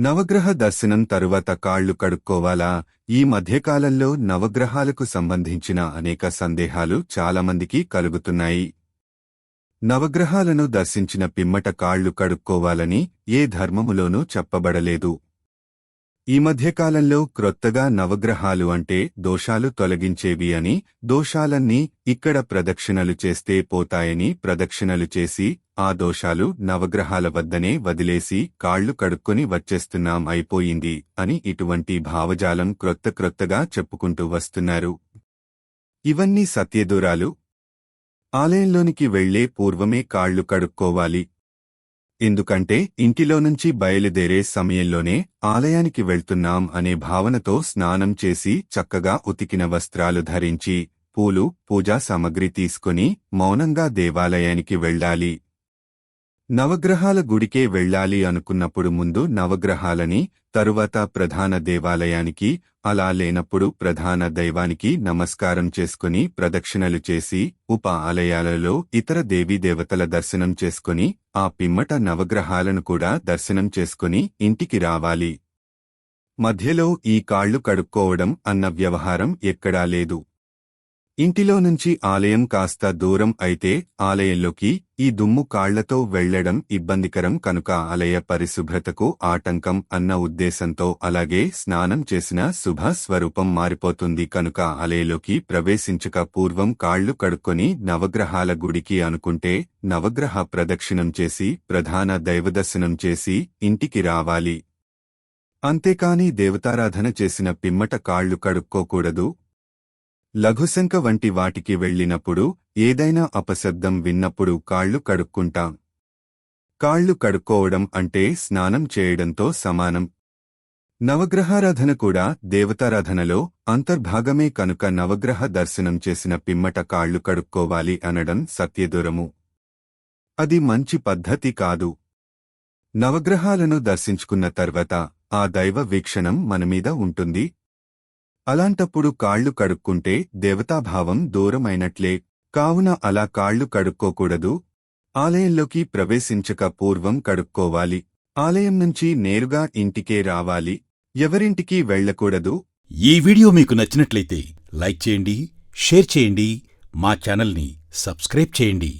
నవగ్రహ దర్శనం తరువాత కాళ్ళు కడుక్కోవాలా? ఈ మధ్యకాలంలో నవగ్రహాలకు సంబంధించిన అనేక సందేహాలు చాలామందికి కలుగుతున్నాయి. నవగ్రహాలను దర్శించిన పిమ్మట కాళ్ళు కడుక్కోవాలని ఏ ధర్మములోనూ చెప్పబడలేదు. ఈ మధ్యకాలంలో క్రొత్తగా నవగ్రహాలు అంటే దోషాలు తొలగించేవి అని దోషాలన్నీ ఇక్కడ ప్రదక్షిణలు చేస్తే పోతాయని ప్రదక్షిణలు చేసి ఆ దోషాలు నవగ్రహాల వద్దనే వదిలేసి కాళ్ళు కడుక్కొని వచ్చేస్తున్నాం అయిపోయింది అని ఇటువంటి భావజాలం క్రొత్త క్రొత్తగా చెప్పుకుంటూ వస్తున్నారు. ఇవన్నీ సత్యదూరాలు. ఆలయంలోనికి వెళ్ళే పూర్వమే కాళ్ళు కడుక్కోవాలి ఎందుకంటే ఇంటిలో నుంచి బయలుదేరే సమయంలోనే ఆలయానికి వెళ్తున్నాం అనే భావనతో స్నానం చేసి చక్కగా ఉతికిన వస్త్రాలు ధరించి పూలు పూజా సామగ్రి తీసుకుని మౌనంగా దేవాలయానికి వెళ్ళాలి. నవగ్రహాల గుడికే వెళ్ళాలి అనుకున్నప్పుడు ముందు నవగ్రహాలని తరువాత ప్రధాన దేవాలయానికి అలా లేనప్పుడు ప్రధాన దైవానికి నమస్కారం చేసుకుని ప్రదక్షిణలు చేసి ఉప ఆలయాలలో ఇతర దేవీదేవతల దర్శనం చేసుకుని ఆ పిమ్మట నవగ్రహాలను కూడా దర్శనం చేసుకుని ఇంటికి రావాలి. మధ్యలో ఈ కాళ్ళు కడుక్కోవడం అన్న వ్యవహారం ఎక్కడా లేదు. ఇంటిలో నుంచి ఆలయం కాస్త దూరం అయితే ఆలయంలోకి ఈ దుమ్ము కాళ్ళతో వెళ్ళడం ఇబ్బందికరం కనుక ఆలయ పరిశుభ్రతకు ఆటంకం అన్న ఉద్దేశంతో అలాగే స్నానం చేసిన శుభ స్వరూపం మారిపోతుంది కనుక ఆలయలోకి ప్రవేశించక పూర్వం కాళ్ళు కడుక్కొని నవగ్రహాల గుడికి అనుకుంటే నవగ్రహ ప్రదక్షిణం చేసి ప్రధాన దైవదర్శనం చేసి ఇంటికి రావాలి. అంతేకాని దేవతారాధన చేసిన పిమ్మట కాళ్ళు కడుక్కోకూడదు లఘుశంక వంటి వాటికి వెళ్ళినప్పుడు ఏదైనా అపశబ్దం విన్నప్పుడు కాళ్ళు కడుక్కుంటాం. కాళ్ళు కడుక్కోవడం అంటే స్నానం చేయడంతో సమానం. నవగ్రహారాధన కూడా దేవతారాధనలో అంతర్భాగమే కనుక నవగ్రహ దర్శనం చేసిన పిమ్మట కాళ్ళు కడుక్కోవాలి అనడం సత్యదూరము. అది మంచి పద్ధతి కాదు. నవగ్రహాలను దర్శించుకున్న తర్వాత ఆ దైవ వీక్షణం మనమీద ఉంటుంది. అలాంటప్పుడు కాళ్ళు కడుక్కుంటే దేవతాభావం దూరమైనట్లే. కావున అలా కాళ్ళు కడుక్కోకూడదు. ఆలయంలోకి ప్రవేశించక పూర్వం కడుక్కోవాలి. ఆలయం నుంచి నేరుగా ఇంటికే రావాలి. ఎవరింటికి వెళ్ళకూడదు? ఈ వీడియో మీకు నచ్చినట్లయితే లైక్ చేయండి షేర్ చేయండి మా ఛానల్ని సబ్స్క్రైబ్ చేయండి.